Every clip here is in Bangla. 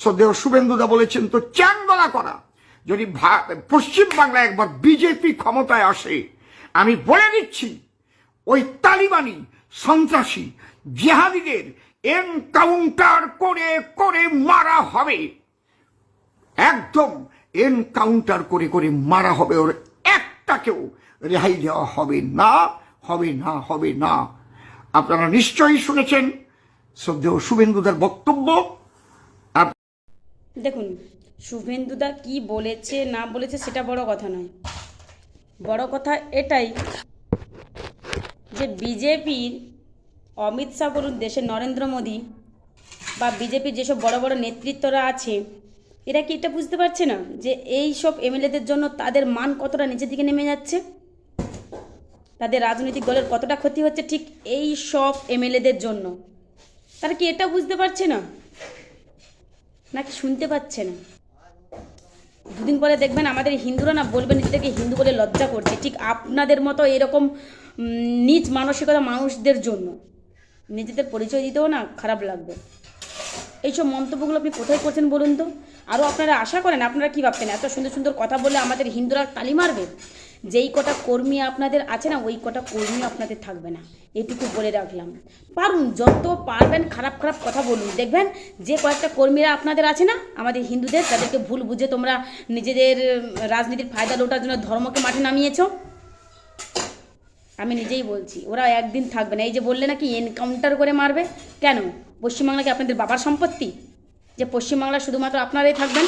শ্রদ্ধেয় শুভেন্দুদা বলেছেন, তো চ্যাংদলা করা। যদি ভা- পশ্চিম বাংলায় একবার বিজেপি ক্ষমতায় আসে, আমি বলে দিচ্ছি, ওই তালিবানি সন্ত্রাসী জেহাদিদের এনকাউন্টার করে করে মারা হবে। একদম এনকাউন্টার করে করে মারা হবে। ওর একটাকেও রেহাই দেওয়া হবে না হবে না হবে না। আপনারা নিশ্চয়ই শুনেছেন শ্রদ্ধেয় শুভেন্দুদার বক্তব্য। দেখুন শুভেন্দুদা কি বলেছে, না বলেছে সেটা বড় কথা নয়। বড় কথা এটাই যে বিজেপির অমিত শাহ বলুন, দেশের নরেন্দ্র মোদী বা বিজেপির যেসব বড় বড় নেতৃত্বরা আছে, এরা কি এটা বুঝতে পারছে না যে এই সব এমএলএদের জন্য তাদের মান কতটা নিচের দিকে নেমে যাচ্ছে? তাদের রাজনৈতিক দলের কতটা ক্ষতি হচ্ছে ঠিক এই সব এমএলএদের জন্য? তারা কি এটা বুঝতে পারছে না? নাকি শুনতে পাচ্ছে না দুদিন পরে দেখবেন আমাদের হিন্দুরা না বলবেন নিজেদেরকে হিন্দু বলে লজ্জা করছে। ঠিক আপনাদের মতো এরকম নিচ মানসিকতা মানুষদের জন্য। নিজেদের পরিচয় দিতেও না খারাপ লাগবে। এইসব মন্তব্যগুলো আপনি কোথায় করছেন বলুন তো? আরও আপনারা আশা করেন, আপনারা কী ভাবছেন? এত সুন্দর সুন্দর কথা বলে আমাদের হিন্দুরা তালি মারবে? যেই কটা কর্মী আপনাদের আছে না, ওই কটা কর্মী আপনাদের থাকবে না। এটুকু বলে রাখলাম। পারুন, যত পারবেন খারাপ খারাপ কথা বলুন। দেখবেন যে কয়েকটা কর্মীরা আপনাদের আছে না, আমাদের হিন্দুদের, তাদেরকে ভুল বুঝে তোমরা নিজেদের রাজনীতির ফায়দা লোটার জন্য ধর্মকে মাঠে নামিয়েছো। আমি নিজেই বলছি, ওরা একদিন থাকবে না। এই যে বললে নাকি এনকাউন্টার করে মারবে? কেন? পশ্চিমবাংলা কি আপনাদের বাবার সম্পত্তি? যে পশ্চিমবাংলা শুধুমাত্র আপনারাই থাকবেন?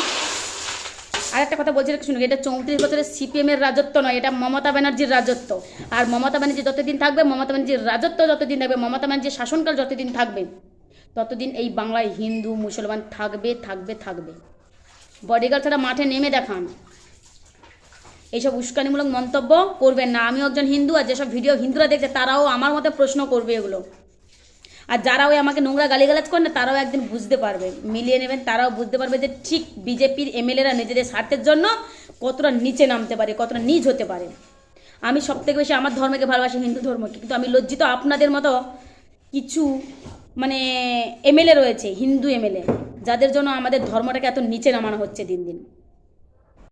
আর একটা কথা বলছি শুনুন? এটা চৌত্রিশ বছরের সিপিএমের রাজত্ব নয়, এটা মমতা ব্যানার্জির রাজত্ব। আর মমতা ব্যানার্জি যতদিন থাকবে, মমতা ব্যানার্জির রাজত্ব যতদিন থাকবে, মমতা ব্যানার্জির শাসনকাল যতদিন থাকবে, ততদিন এই বাংলায় হিন্দু, মুসলমান থাকবে থাকবে থাকবে। বডিগার্ড ছাড়া মাঠে নেমে দেখান। এইসব উস্কানিমূলক মন্তব্য করবেন না। আমিও একজন হিন্দু, আর যেসব ভিডিও হিন্দুরা দেখছে, তারাও আমার মতে প্রশ্ন করবে এগুলো। আর যারা ওই আমাকে নোংরা গালিগালাজ করে না, তারাও একদিন বুঝতে পারবে। মিলিয়ে নেবেন, তারাও বুঝতে পারবে যে ঠিক বিজেপির এমএলএরা নিজেদের স্বার্থের জন্য কতটা নিচে নামতে পারে, কতটা নিচ হতে পারে। আমি সব থেকে বেশি আমার ধর্মকে ভালোবাসি হিন্দু ধর্মকে কিন্তু আমি লজ্জিত আপনাদের মতো কিছু মানে এমএলএ রয়েছে, হিন্দু এমএলএ, যাদের জন্য আমাদের ধর্মটাকে এত নিচে নামানো হচ্ছে দিন দিন।